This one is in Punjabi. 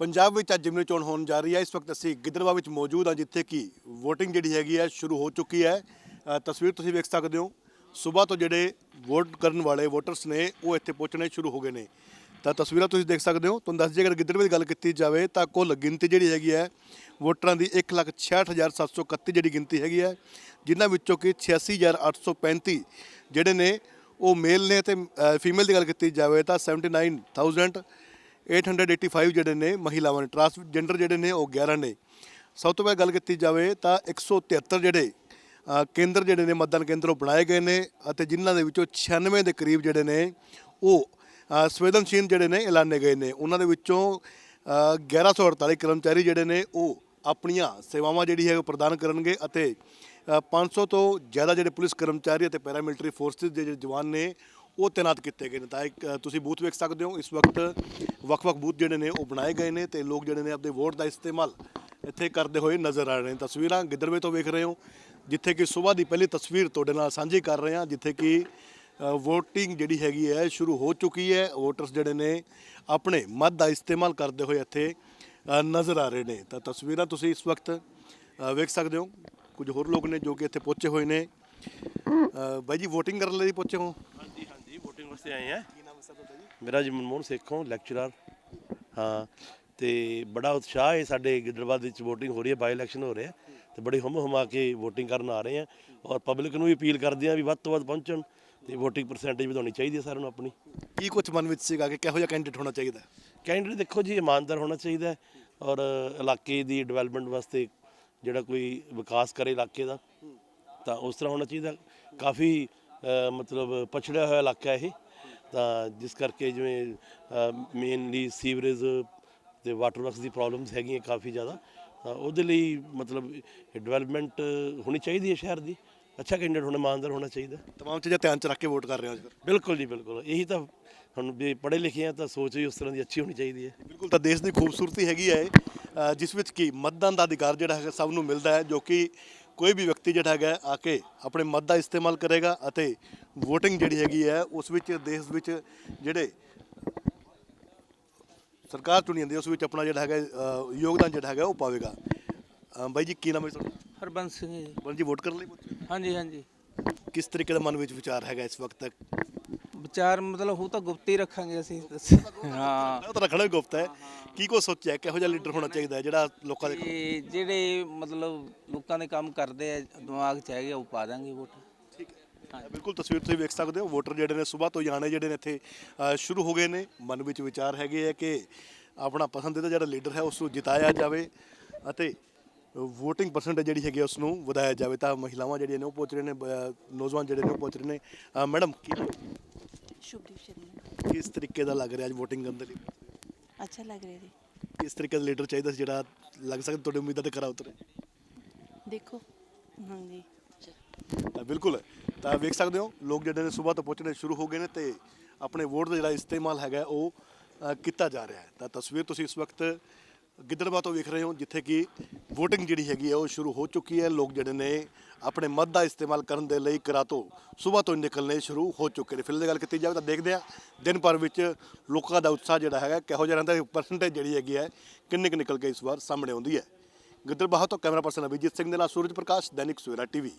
ਪੰਜਾਬ ਵਿੱਚ ਅੱਜ ਜਿਮਨੀ ਚੋਣ ਹੋਣ ਜਾ ਰਹੀ ਹੈ, ਇਸ ਵਕਤ ਅਸੀਂ ਗਿੱਦੜਵਾ ਵਿੱਚ ਮੌਜੂਦ ਹਾਂ, ਜਿੱਥੇ ਕਿ VOTING ਜਿਹੜੀ ਹੈਗੀ ਹੈ, ਸ਼ੁਰੂ ਹੋ ਚੁੱਕੀ ਹੈ। ਤਸਵੀਰ ਤੁਸੀਂ ਵੇਖ ਸਕਦੇ ਹੋ, ਸਵੇਰ ਤੋਂ ਜਿਹੜੇ ਵੋਟ ਕਰਨ ਵਾਲੇ ਵੋਟਰਸ ਨੇ, ਉਹ ਇੱਥੇ ਪਹੁੰਚਣੇ ਸ਼ੁਰੂ ਹੋ ਗਏ ਨੇ। ਤਾਂ ਤਸਵੀਰਾਂ ਤੁਸੀਂ ਦੇਖ ਸਕਦੇ ਹੋ, ਤੁਹਾਨੂੰ ਦੱਸ ਜੇ ਅਗਰ ਗਿੱਦੜਵੇ ਦੀ ਗੱਲ ਕੀਤੀ ਜਾਵੇ, ਤਾਂ ਕੁੱਲ ਗਿਣਤੀ ਜਿਹੜੀ ਹੈਗੀ ਹੈ, ਵੋਟਰਾਂ ਦੀ 166731 ਜਿਹੜੀ ਗਿਣਤੀ ਹੈਗੀ ਹੈ, ਜਿਨ੍ਹਾਂ ਵਿੱਚੋਂ ਕਿ 86835 ਜਿਹੜੇ ਨੇ, ਉਹ ਮੇਲ ਨੇ ਤੇ ਫੀਮੇਲ ਦੀ ਗੱਲ ਕੀਤੀ ਜਾਵੇ ਤਾਂ 79000 885 ਜਿਹੜੇ ਨੇ ਮਹਿਲਾਵਾਂ ਨੇ ਟਰਾਂਸਜੈਂਡਰ ਜਿਹੜੇ ਨੇ ਉਹ 11 ਨੇ। ਸਭ ਤੋਂ ਪਹਿਲਾਂ ਗੱਲ ਕੀਤੀ ਜਾਵੇ ਤਾਂ 173 ਜਿਹੜੇ ਕੇਂਦਰ ਜਿਹੜੇ ਨੇ ਮਤਦਾਨ ਕੇਂਦਰ ਉਹ ਬਣਾਏ ਗਏ ਨੇ ਅਤੇ ਜਿਨ੍ਹਾਂ ਦੇ ਵਿੱਚੋਂ 96 ਦੇ ਕਰੀਬ ਜਿਹੜੇ ਨੇ ਉਹ ਸੰਵੇਦਨਸ਼ੀਲ ਜਿਹੜੇ ਨੇ ਐਲਾਨੇ ਗਏ ਨੇ। ਉਹਨਾਂ ਦੇ ਵਿੱਚੋਂ ਅ, 1148 ਕਰਮਚਾਰੀ ਜਿਹੜੇ ਨੇ ਉਹ ਆਪਣੀਆਂ ਸੇਵਾਵਾਂ ਜਿਹੜੀ ਹੈ ਉਹ ਪ੍ਰਦਾਨ ਕਰਨਗੇ ਅਤੇ ਅ, 500 ਤੋਂ ਜ਼ਿਆਦਾ ਜਿਹੜੇ ਪੁਲਿਸ ਕਰਮਚਾਰੀ ਅਤੇ ਪੈਰਾਮਿਲਟਰੀ ਫੋਰਸਿਸ ਦੇ ਜਿਹੜੇ ਜਵਾਨ ਨੇ ਉਹ ਤਾਇਨਾਤ ਕੀਤੇ ਗਏ ਨੇ। ਤਾਂ ਇੱਕ ਤੁਸੀਂ ਬੂਥ ਵੇਖ ਸਕਦੇ ਹੋ, ਇਸ ਵਕਤ ਵੱਖ-ਵੱਖ ਬੂਥ ਜਿਹੜੇ ਨੇ, ਉਹ ਬਣਾਏ ਗਏ ਨੇ ਤੇ ਲੋਕ ਜਿਹੜੇ ਨੇ ਆਪਣੇ ਵੋਟ ਦਾ ਇਸਤੇਮਾਲ ਇੱਥੇ ਕਰਦੇ ਹੋਏ ਨਜ਼ਰ ਆ ਰਹੇ ਨੇ। ਤਸਵੀਰਾਂ ਗਿੱਦੜਵੇ ਤੋਂ ਵੇਖ ਰਹੇ ਹੋ, ਜਿੱਥੇ ਕਿ ਸਵੇਰ ਦੀ ਪਹਿਲੀ ਤਸਵੀਰ ਤੁਹਾਡੇ ਨਾਲ ਸਾਂਝੀ ਕਰ ਰਹੇ ਹਾਂ, ਜਿੱਥੇ ਕਿ ਵੋਟਿੰਗ ਜਿਹੜੀ ਹੈਗੀ ਹੈ, ਸ਼ੁਰੂ ਹੋ ਚੁੱਕੀ ਹੈ। ਵੋਟਰਸ ਜਿਹੜੇ ਨੇ ਆਪਣੇ ਮਤ ਦਾ ਇਸਤੇਮਾਲ ਕਰਦੇ ਹੋਏ ਇੱਥੇ ਨਜ਼ਰ ਆ ਰਹੇ ਨੇ। ਤਾਂ ਤਸਵੀਰਾਂ ਤੁਸੀਂ ਇਸ ਵਕਤ ਵੇਖ ਸਕਦੇ ਹੋ। ਕੁਝ ਹੋਰ ਲੋਕ ਨੇ ਜੋ ਕਿ ਇੱਥੇ ਪਹੁੰਚੇ ਹੋਏ ਨੇ। ਬਾਈ ਜੀ VOTING ਕਰਨ ਲਈ ਪਹੁੰਚੇ ਹੋ? ਵਾਸਤੇ ਆਏ ਆ। ਕੀ ਨਾਮ ਹੈ ਸਰ ਤੁਹਾਡਾ ਜੀ? ਮੇਰਾ ਜੀ ਮਨਮੋਹਨ ਸਿੱਖ ਲੈਕਚਰਰ ਹਾਂ ਤੇ ਬੜਾ ਉਤਸ਼ਾਹ ਹੈ ਸਾਡੇ ਗਿੱਦੜਬਾਦ ਵਿੱਚ VOTING ਹੋ ਰਹੀ ਹੈ ਬਾਈ ਇਲੈਕਸ਼ਨ ਹੋ ਰਿਹਾ ਤੇ ਬੜੀ ਹਮ ਹਮਾ ਕੇ VOTING ਕਰਨ ਆ ਰਹੇ ਆ ਔਰ ਪਬਲਿਕ ਨੂੰ ਵੀ ਅਪੀਲ ਕਰਦੇ ਆ ਵੀ ਵੱਧ ਤੋਂ ਵੱਧ ਪਹੁੰਚਣ ਤੇ VOTING ਪਰਸੈਂਟੇਜ ਵਧਾਉਣੀ ਚਾਹੀਦੀ ਹੈ ਸਾਰਿਆਂ ਨੂੰ ਆਪਣੀ। ਕੀ ਕੁਝ ਮਨ ਵਿੱਚ ਸੀਗਾ ਕਿ ਕਿਹੋ ਜਿਹਾ ਕੈਂਡੀਡੇਟ ਹੋਣਾ ਚਾਹੀਦਾ? ਕੈਂਡੀਡੇਟ ਦੇਖੋ ਜੀ ਇਮਾਨਦਾਰ ਹੋਣਾ ਚਾਹੀਦਾ ਔਰ ਇਲਾਕੇ ਦੀ ਡਿਵੈਲਪਮੈਂਟ ਵਾਸਤੇ ਜਿਹੜਾ ਕੋਈ ਵਿਕਾਸ ਕਰੇ ਇਲਾਕੇ ਦਾ ਤਾਂ ਉਸ ਤਰ੍ਹਾਂ ਹੋਣਾ ਚਾਹੀਦਾ। ਕਾਫੀ ਮਤਲਬ ਪਛੜਿਆ ਹੋਇਆ ਇਲਾਕਾ ਇਹ। ਤਾਂ ਜਿਸ ਕਰਕੇ ਜਿਵੇਂ ਮੇਨਲੀ ਸੀਵਰੇਜ ਤੇ ਵਾਟਰ ਵਰਕਸ ਦੀ ਪ੍ਰੋਬਲਮਸ ਹੈਗੀਆਂ ਕਾਫੀ ਜ਼ਿਆਦਾ ਤਾਂ ਉਹਦੇ ਲਈ ਮਤਲਬ ਡਿਵੈਲਪਮੈਂਟ ਹੋਣੀ ਚਾਹੀਦੀ ਹੈ ਸ਼ਹਿਰ ਦੀ। ਅੱਛਾ ਕੈਂਡੀਡੇਟ ਹੋਣਾ ਇਮਾਨਦਾਰ ਹੋਣਾ ਚਾਹੀਦਾ। ਤਮਾਮ ਚੀਜ਼ਾਂ ਧਿਆਨ ਚ ਰੱਖ ਕੇ ਵੋਟ ਕਰ ਰਹੇ ਹੋ ਅੱਜ ਫਿਰ ਬਿਲਕੁਲ ਜੀ ਬਿਲਕੁਲ। ਇਹੀ ਤਾਂ ਹੁਣ ਵੀ ਪੜ੍ਹੇ ਲਿਖੇ ਆ ਤਾਂ ਸੋਚ ਵੀ ਉਸ ਤਰ੍ਹਾਂ ਦੀ ਅੱਛੀ ਹੋਣੀ ਚਾਹੀਦੀ ਹੈ। ਬਿਲਕੁਲ ਤਾਂ ਦੇਸ਼ ਦੀ ਖੂਬਸੂਰਤੀ ਹੈਗੀ ਹੈ ਜਿਸ ਵਿੱਚ ਕਿ ਮਤਦਾਨ ਦਾ ਅਧਿਕਾਰ ਜਿਹੜਾ ਹੈਗਾ ਸਭ ਨੂੰ ਮਿਲਦਾ ਹੈ ਜੋ ਕਿ ਕੋਈ ਵੀ ਵਿਅਕਤੀ ਜਿਹੜਾ ਹੈਗਾ ਹੈ, ਆ ਕੇ ਆਪਣੇ ਮਤ ਦਾ ਇਸਤੇਮਾਲ ਕਰੇਗਾ ਅਤੇ VOTING ਜਿਹੜੀ ਹੈਗੀ ਹੈ ਉਸ ਵਿੱਚ ਦੇਸ਼ ਵਿੱਚ ਜਿਹੜੇ ਸਰਕਾਰ ਚੁਣੀ ਜਾਂਦੀ ਹੈ ਉਸ ਵਿੱਚ ਆਪਣਾ ਜਿਹੜਾ ਹੈਗਾ ਅ, ਯੋਗਦਾਨ ਜਿਹੜਾ ਹੈਗਾ ਉਹ ਪਾਵੇਗਾ। ਅ, ਬਾਈ ਜੀ ਕੀ ਨਾਮ ਹੈ ਤੁਹਾਡਾ? ਹਰਬੰਸ ਸਿੰਘ ਜੀ। ਬਣ ਜੀ ਵੋਟ ਕਰਨ ਲਈ ਪਹੁੰਚੇ? ਹਾਂਜੀ ਹਾਂਜੀ। ਕਿਸ ਤਰੀਕੇ ਦਾ ਮਨ ਵਿੱਚ ਵਿਚਾਰ ਹੈਗਾ ਇਸ ਵਕਤ ਤੱਕ? ਵਿਚਾਰ ਮਤਲਬ ਉਹ ਤਾਂ ਗੁਪਤ ਹੀ ਰੱਖਾਂਗੇ ਅਸੀਂ। ਹਾਂ। ਉਹ ਤਾਂ ਰੱਖਣਾ ਵੀ ਗੁਪਤ ਹੈ। ਕੀ ਕੋ ਸੋਚਿਆ? ਕਿਹੋ ਜਿਹਾ ਲੀਡਰ ਹੋਣਾ ਚਾਹੀਦਾ ਹੈ ਜਿਹੜਾ ਲੋਕਾਂ ਦੇ ਤੇ ਜਿਹੜੇ ਮਤਲਬ ਲੋਕਾਂ ਦੇ ਕੰਮ ਕਰਦੇ ਆ ਦਿਮਾਗ 'ਚ ਹੈਗੇ ਆ, ਉਹ ਪਾ ਦਾਂਗੇ ਵੋਟ। ਹੈ ਬਿਲਕੁਲ ਤਸਵੀਰ ਤੁਸੀਂ ਵੇਖ ਸਕਦੇ ਹੋ ਵੋਟਰ ਜਿਹੜੇ ਨੇ ਸਵੇਰ ਤੋਂ ਆਣੇ ਜਿਹੜੇ ਨੇ ਇੱਥੇ ਅ, ਸ਼ੁਰੂ ਹੋ ਗਏ ਨੇ। ਮਨ ਵਿੱਚ ਵਿਚਾਰ ਹੈਗੇ ਆ ਕਿ ਆਪਣਾ ਪਸੰਦੀਦਾ ਜਿਹੜਾ ਲੀਡਰ ਹੈ ਉਸ ਨੂੰ ਜਿਤਾਇਆ ਜਾਵੇ ਅਤੇ VOTING ਪਰਸੈਂਟੇਜ ਜਿਹੜੀ ਹੈਗੀ ਆ ਉਸ ਨੂੰ ਵਧਾਇਆ ਜਾਵੇ। ਤਾਂ ਮਹਿਲਾਵਾਂ ਜਿਹੜੀਆਂ ਨੇ ਉਹ ਪਹੁੰਚ ਰਹੇ ਨੇ ਬ- ਨੌਜਵਾਨ ਜਿਹੜੇ ਨੇ ਉਹ ਪਹੁੰਚ ਰਹੇ ਨੇ। ਅ, ਮੈਡਮ ਕੀ ਸ਼ੁਭਦੀਪ ਸ਼ਰਮਾ। ਕਿਸ ਤਰੀਕੇ ਦਾ ਲੱਗ ਰਿਹਾ ਅੱਜ VOTING ਕਰਨ ਦੇ ਲਈ? ਅੱਛਾ ਲੱਗ ਰਿਹਾ ਜੀ। ਕਿਸ ਤਰੀਕੇ ਦਾ ਲੀਡਰ ਚਾਹੀਦਾ ਸੀ ਜਿਹੜਾ ਲੱਗ ਸਕਦਾ ਤੁਹਾਡੀ ਉਮੀਦਾਂ ਤੇ ਖਰਾ ਉਤਰੇ? ਦੇਖੋ ਹਾਂਜੀ। ਤਾਂ ਬਿਲਕੁਲ ਤਾਂ ਵੇਖ ਸਕਦੇ ਹੋ ਲੋਕ ਜਿਹੜੇ ਨੇ ਸਵੇਰ ਤੋਂ ਪਹੁੰਚਣੇ ਸ਼ੁਰੂ ਹੋ ਗਏ ਨੇ ਤੇ ਆਪਣੇ ਵੋਟ ਦਾ ਜਿਹੜਾ ਇਸਤੇਮਾਲ ਹੈਗਾ ਉਹ ਅ, ਕੀਤਾ ਜਾ ਰਿਹਾ ਹੈ। ਤਾਂ ਤਸਵੀਰ ਤੁਸੀਂ ਇਸ ਵਕਤ ਗਿੱਦੜਬਾਹ ਤੋਂ ਵੇਖ ਰਹੇ ਹੋ ਜਿੱਥੇ ਕਿ VOTING ਜਿਹੜੀ ਹੈਗੀ ਹੈ ਉਹ ਸ਼ੁਰੂ ਹੋ ਚੁੱਕੀ ਹੈ। ਲੋਕ ਜਿਹੜੇ ਨੇ ਆਪਣੇ ਮਤ ਦਾ ਇਸਤੇਮਾਲ ਕਰਨ ਦੇ ਲਈ ਕਰਾ ਤੋਂ ਸਵੇਰ ਤੋਂ ਹੀ ਨਿਕਲਣੇ ਸ਼ੁਰੂ ਹੋ ਚੁੱਕੇ ਨੇ। ਫਿਲਹਾਲ ਦੀ ਗੱਲ ਕੀਤੀ ਜਾਵੇ ਤਾਂ ਦੇਖਦੇ ਆ ਦਿਨ ਭਰ ਵਿੱਚ ਲੋਕਾਂ ਦਾ ਉਤਸ਼ਾਹ ਜਿਹੜਾ ਹੈਗਾ ਕਿਹੋ ਜਿਹਾ ਰਹਿੰਦਾ ਪਰਸੈਂਟੇਜ ਜਿਹੜੀ ਹੈਗੀ ਹੈ ਕਿੰਨੇ ਕੁ ਨਿਕਲ ਕੇ ਇਸ ਵਾਰ ਸਾਹਮਣੇ ਆਉਂਦੀ ਹੈ। ਗਿੱਦੜਬਾਹ ਤੋਂ ਕੈਮਰਾ ਪਰਸਨ ਅਭਿਜੀਤ ਸਿੰਘ ਦੇ ਨਾਲ ਸੂਰਜ ਪ੍ਰਕਾਸ਼ ਦੈਨਿਕ ਸਵੇਰਾ ਟੀਵੀ।